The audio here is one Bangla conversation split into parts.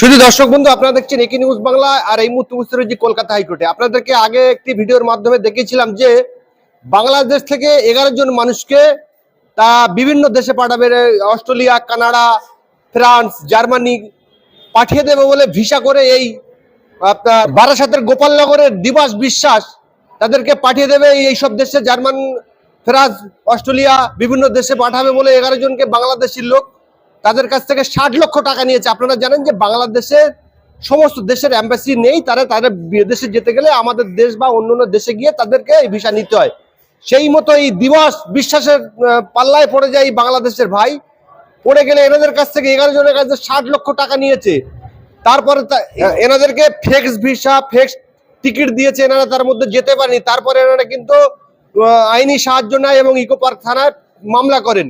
শুধু দর্শক বন্ধু, আপনারা দেখছেন একি নিউজ বাংলা আর এই মুহূর্তে রয়েছে কলকাতা হাইকোর্টে। আপনাদেরকে আগে একটি ভিডিওর মাধ্যমে দেখিয়েছিলাম যে বাংলাদেশ থেকে এগারো জন মানুষকে তা বিভিন্ন দেশে পাঠাবে অস্ট্রেলিয়া, কানাডা, ফ্রান্স, জার্মানি পাঠিয়ে দেবে বলে ভিসা করে এই আপনার বারাসাতের গোপালনগরের দিবাস বিশ্বাস তাদেরকে পাঠিয়ে দেবে। এই সব দেশে জার্মান, ফ্রান্স, অস্ট্রেলিয়া বিভিন্ন দেশে পাঠাবে বলে এগারো জনকে বাংলাদেশের লোক তাদের কাছ থেকে ষাট লক্ষ টাকা নিয়েছে। আপনারা জানেন যে বাংলাদেশের সমস্ত দেশের অ্যাম্বাসি নেই, তারা তাদের বিদেশে যেতে গেলে আমাদের দেশ বা অন্য অন্য দেশে গিয়ে তাদেরকে এই ভিসা নিতে হয়। সেই মতো এই দিবস বিশ্বাসের পাল্লায় পড়ে যায় বাংলাদেশের ভাই। পড়ে গেলে এনাদের কাছ থেকে এগারো জনের কাছে ষাট লক্ষ টাকা নিয়েছে। তারপরে এনাদেরকে ফেক্স ভিসা ফেক্স টিকিট দিয়েছে এনারা, তার মধ্যে যেতে পারেনি। তারপরে এনারা কিন্তু আইনি সাহায্য নেয় এবং ইকো পার্ক থানায় মামলা করেন।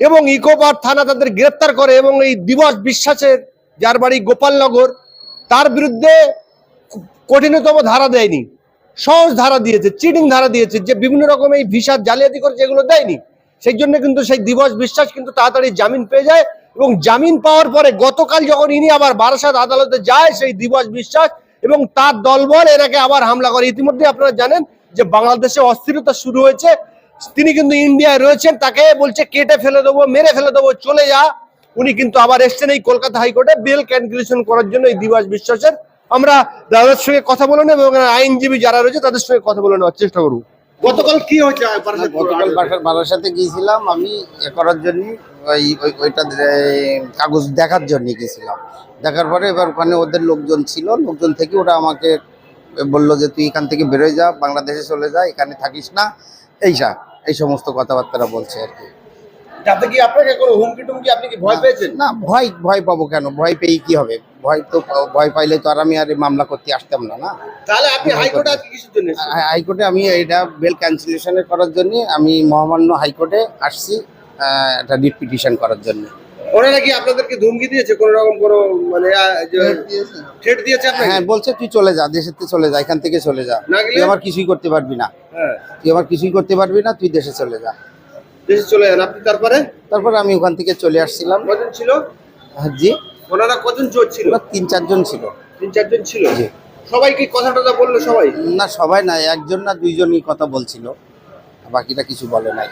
এবং ইকো পার্ক থানা তাদের গ্রেপ্তার করে এবং এই দিবস বিশ্বাসের যার বাড়ি গোপালনগর, তার বিরুদ্ধে কঠিনতম ধারা দেয়নি। সহজ ধারা দিয়েছে চিটিং ধারা দিয়েছে, যে বিভিন্ন রকম এই ভিসা জালিয়াতি করে যেগুলো দেয়নি। সেই জন্য কিন্তু সেই দিবস বিশ্বাস কিন্তু তাড়াতাড়ি জামিন পেয়ে যায় এবং জামিন পাওয়ার পরে গতকাল যখন ইনি আবার বারাসাত আদালতে যায়, সেই দিবস বিশ্বাস এবং তার দলবল এনাকে আবার হামলা করে। ইতিমধ্যে আপনারা জানেন যে বাংলাদেশে অস্থিরতা শুরু হয়েছে। তিনি কিন্তু ইন্ডিয়ায় রয়েছেন, তাকে বলছে কেটে ফেলে দেবো, মেরে ফেলে দেবো, চলে যা। উনি কিন্তু আবার এসছেন এই কলকাতা হাইকোর্টে বেল ক্যালকুলেশন করার জন্য এই দিবাস বিশ্বাসের। আমরা তাদের সঙ্গে কথা বলে নেব এবং আইনজীবী যারা রয়েছে তাদের সঙ্গে কথা বলে নেওয়ার চেষ্টা করব। গতকাল কি হয়েছে? গতকাল গিয়েছিলাম আমি, এ করার জন্য, ওই কাগজ দেখার জন্য গেছিলাম দেখার পরে এবার ওখানে ওদের লোকজন ছিল, লোকজন থেকে আমাকে বলল যে, তুই এখান থেকে যা, বাংলাদেশে চলে যা, এখানে থাকিস না। এইসা এই সমস্ত কথাবার্তারা বলছে আর কি। যাতে কি আপনাকে কোনো হুমকি টুমকি আপনি কি ভয় পেয়েছেন? না ভয় ভয় পাবো কেন? ভয় পেয়ে কি হবে? ভয় তো ভয় পাইলে তো আর আমি আর মামলা করতে আসতাম না না? তাহলে আপনি হাইকোর্টে আজকে কিসের জন্য হাইকোর্টে আমি এটা বেল করার জন্য আমি মহামান্য হাইকোর্টে আসছি একটা রিট পিটিশন করার জন্য। ওনারা কি আপনাদেরকে ধমকি দিয়েছে কোনো রকম কোনো মানে থ্রেট দিয়েছে। আপনাকে? হ্যাঁ বলছে তুই চলে যা দেশের থেকে চলে যা এখান থেকে চলে যা। তুই আমার কিছুই করতে পারবি না। হ্যাঁ। তুই আমার কিছুই করতে পারবি না তুই দেশে চলে যা। দেশে চলে যান। আপনি তারপরে? তারপর আমি ওখান থেকে চলে আসছিলাম। কজন ছিল? হ্যাঁ, জি। ওনারা কজন চোর ছিল? তিন চারজন ছিল। তিন চারজন ছিল? জি। সবাই কি কথা টথা বলল সবাই? না সবাই না একজন না দুইজনই কথা বলছিল। বাকিটা কিছু বলে নাই।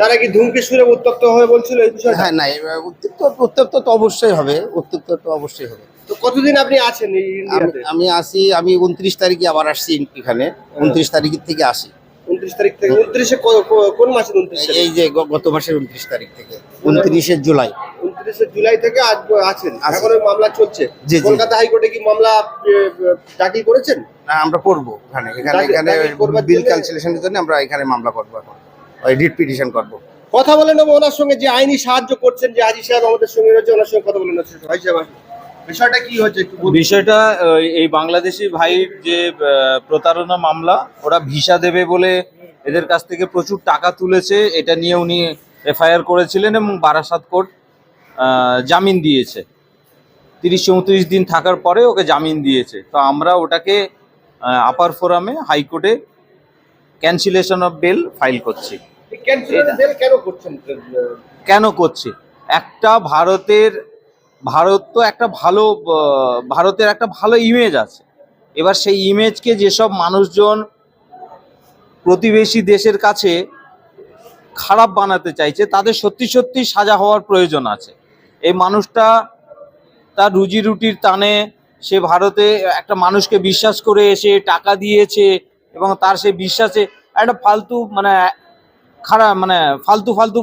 তারা কি ধুমকে শুনে উত্তপ্ত হয়ে বলছিল এই বিষয়ে হ্যাঁ না এবার উত্তপ্ত উত্তপ্ত তো অবশ্যই হবে উত্তপ্ত তো অবশ্যই হবে। তো কতদিন আপনি আছেন এই আমি ইন্ডিয়াতে? আমি আসি আমি উনত্রিশ তারিখে আবার আসছি এখানে উনত্রিশ তারিখ থেকে আসি। উনত্রিশ তারিখ থেকে উনত্রিশে কোন মাসের উনত্রিশে এই যে গ- গত মাসের উনত্রিশ তারিখ থেকে উনত্রিশে জুলাই। উনত্রিশে জুলাই থেকে আজ আছেন। আছি। এখন ওই মামলা চলছে। জি, জি। কলকাতা হাইকোর্টে কি মামলা এ, এ, দাখিল করেছেন? না, আমরা করব এখানে এখানে এখানে করবার বিল জন্যে- ক্যান্সেলেশনের জন্য আমরা এখানে মামলা করব এখন। ওই রিট পিটিশন করব। কথা বলে নেব ওনার সঙ্গে যে আইনি সাহায্য করছেন যে হাজি সাহেব আমাদের সঙ্গে রয়েছে ওনার সঙ্গে কথা বলে নেব। ভাই সাহেব বিষয়টা কি হচ্ছে বিষয়টা এই বাংলাদেশি ভাইয়ের যে প্রতারণা মামলা ওরা ভিসা দেবে বলে এদের কাছ থেকে প্রচুর টাকা তুলেছে এটা নিয়ে উনি এফআইআর করেছিলেন এবং বারাসাত কোর্ট জামিন দিয়েছে। তিরিশ চৌত্রিশ দিন থাকার পরে ওকে জামিন দিয়েছে। তো আমরা ওটাকে আপার ফোরামে হাইকোর্টে ক্যান্সেলেশন অফ বেল ফাইল করছি। কেন করছে? একটা ভারতের ভারত তো একটা ভালো ভারতের একটা ভালো ইমেজ আছে। এবার সেই ইমেজকে যেসব মানুষজন প্রতিবেশী দেশের কাছে খারাপ বানাতে চাইছে তাদের সত্যি সত্যি সাজা হওয়ার প্রয়োজন আছে। এই মানুষটা তার রুজি রুটির টানে সে ভারতে একটা মানুষকে বিশ্বাস করে এসে টাকা দিয়েছে এবং তার সে বিশ্বাসে একটা ফালতু মানে খারাপ মানে ফালতু ফালতু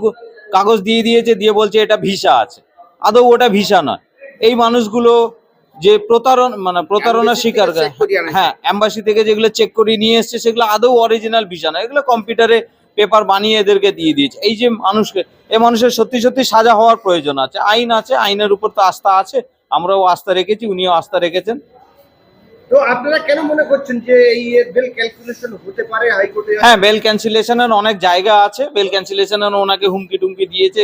কাগজ দিয়ে দিয়েছে দিয়ে বলছে এটা ভিসা আছে। আদৌ ওটা ভিসা নয়। এই মানুষগুলো যে প্রতারণ মানে প্রতারণা শিকার। হ্যাঁ অ্যাম্বাসি থেকে যেগুলো চেক করে নিয়ে এসছে সেগুলো আদৌ অরিজিনাল ভিসা নয়। এগুলো কম্পিউটারে পেপার বানিয়ে এদেরকে দিয়ে দিয়েছে। এই যে মানুষকে এই মানুষের সত্যি সত্যি সাজা হওয়ার প্রয়োজন আছে। আইন আছে আইনের উপর তো আস্থা আছে। আমরাও আস্থা রেখেছি উনিও আস্থা রেখেছেন। তো আপনারা কেন মনে করছেন যে এই বেল ক্যালকুলেশন হতে পারে হাইকোর্টে? হ্যাঁ বেল ক্যান্সেলেশনের অনেক জায়গা আছে। বেল ক্যান্সেলেশনের ওনাকে হুমকি টুমকি দিয়েছে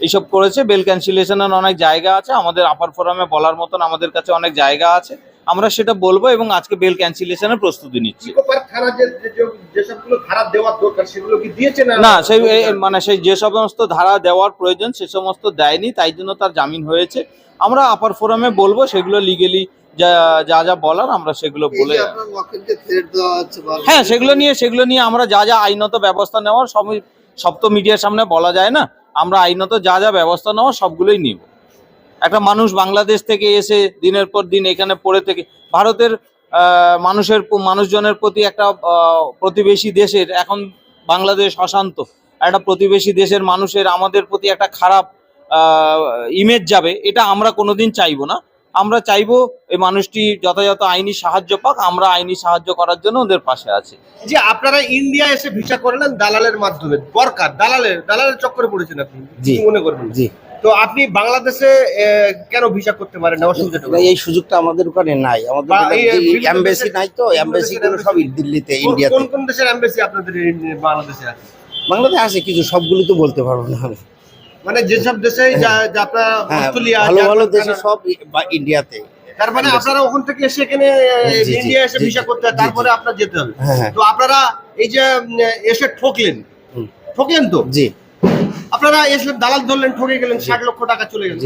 এইসব করেছে। বেল ক্যান্সেলেশনের অনেক জায়গা আছে। আমাদের আপার ফোরামে বলার মতন আমাদের কাছে অনেক জায়গা আছে। আমরা সেটা বলব এবং আজকে বেল ক্যান্সেলেশনের প্রস্তুতি নিচ্ছি। না? সেই মানে সেই যে সমস্ত ধারা দেওয়ার প্রয়োজন সে সমস্ত দেয়নি তাই জন্য তার জামিন হয়েছে। আমরা আপার ফোরামে বলব সেগুলো লিগেলি যা যা বলার আমরা সেগুলো বলে হ্যাঁ সেগুলো নিয়ে সেগুলো নিয়ে আমরা যা যা আইনত ব্যবস্থা নেওয়ার সব সব তো মিডিয়ার সামনে বলা যায় না। আমরা আইনত যা যা ব্যবস্থা নেওয়ার সবগুলোই নিব। একটা মানুষ বাংলাদেশ থেকে এসে দিনের পর দিন এখানে পড়ে থেকে ভারতের আহ, মানুষের মানুষজনের প্রতি একটা আহ, প্রতিবেশী দেশের এখন বাংলাদেশ অশান্ত। একটা প্রতিবেশী দেশের মানুষের আমাদের প্রতি একটা খারাপ ইমেজ যাবে এটা আমরা কোনোদিন চাইব না। আমরা চাইব এই মানুষটি যথাযথ আইনি সাহায্য পাক আমরা আইনি সাহায্য করার জন্য ওদের পাশে আছি। যে আপনারা ইন্ডিয়া এসে ভিসা করলেন দালালের মাধ্যমে। দরকার দালালের দালালের চক্করে পড়েছেন আপনি জি। মনে করবেন জি। তো আপনি বাংলাদেশে আহ, কেন ভিসা করতে পারেন না? এই সুযোগটা আমাদের ওখানে নাই। আমাদের এমবেসি নাই তো এমবেসি গুলো সব দিল্লিতে ইন্ডিয়াতে। কোন কোন দেশের এমবেসি আপনাদের বাংলাদেশে আছে? বাংলাদেশে আছে কিছু সবগুলো তো বলতে পারব না আমি। মানে যেসব দেশে আপনার হ্যাঁ। অস্ট্রেলিয়া ভালো ভালো দেশে সব ইন্ডিয়াতে তার মানে আপনারা ওখান থেকে এসে এখানে ইন্ডিয়া এসে ভিসা করতে হয় তারপরে। আপনার যেতে হবে। হ্যাঁ হ্যাঁ। তো আপনারা এই যে এসে ঠকলেন হুম। ঠকলেন তো? জি। আপনারা এসে দালাল ধরলেন ঠকে গেলেন ষাট লক্ষ টাকা চলে গেল।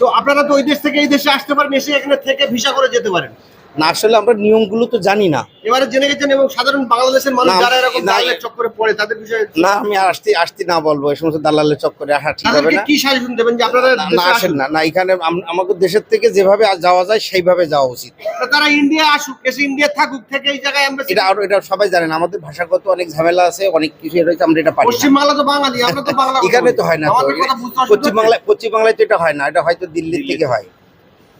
তো আপনারা তো ওই দেশ থেকে এই দেশে আসতে পারেন এসে এখানে থেকে ভিসা করে যেতে পারেন। না আসলে আমরা নিয়মগুলো তো জানি না। এবারে জেনে গেছেন এবং সাধারণ বাংলাদেশের মানুষ যারা এরকম দালালের চক্করে পড়ে তাদের বিষয়ে না আমি আসতে আসতে না বলব এই সমস্ত দালালের চক্করে আসা ঠিক হবে না। কি সাজেশন দেবেন যে আপনারা না, আসেন না না এখানে আমাদের দেশের থেকে যেভাবে যাওয়া যায় সেইভাবে যাওয়া উচিত। তারা ইন্ডিয়া আসুক এসে ইন্ডিয়া থাকুক থেকে এই জায়গায় embassy- এটা আরও এটা সবাই জানেন আমাদের ভাষাগত অনেক ঝামেলা আছে অনেক কিছু রয়েছে আমরা এটা পারি। পশ্চিমবাংলা তো বাঙালি আমরা তো বাংলা এখানে তো হয় না পশ্চিম বাংলায় পশ্চিম বাংলায় তো এটা হয় না এটা হয়তো দিল্লির থেকে হয়?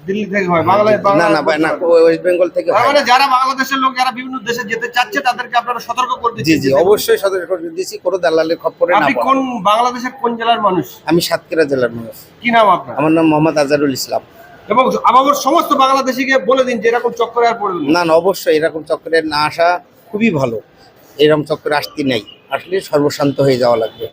দিল্লি থেকে হয় বাংলায় না বাংলা না না ওয়েস্ট বেঙ্গল থেকে হয়। মানে যারা বাংলাদেশের লোক যারা বিভিন্ন দেশে যেতে চাচ্ছে তাদেরকে আপনারা সতর্ক করে জি জি অবশ্যই সতর্ক করে দিচ্ছি কোনো দালালের খপ্পরে না আপনি কোন বাংলাদেশের কোন জেলার মানুষ? আমি সাতক্ষীরা জেলার মানুষ। কি নাম আপনার? আমার নাম মোহাম্মদ আজারুল ইসলাম। এবং আবার সমস্ত বাংলাদেশিকে বলে দিন যে এরকম চক্করে আর পড়বেন না। না না অবশ্যই এরকম চক্রে না আসা খুবই ভালো। এরকম চক্রে আসতে নাই। আসলে সর্বশান্ত হয়ে যাওয়া লাগবে।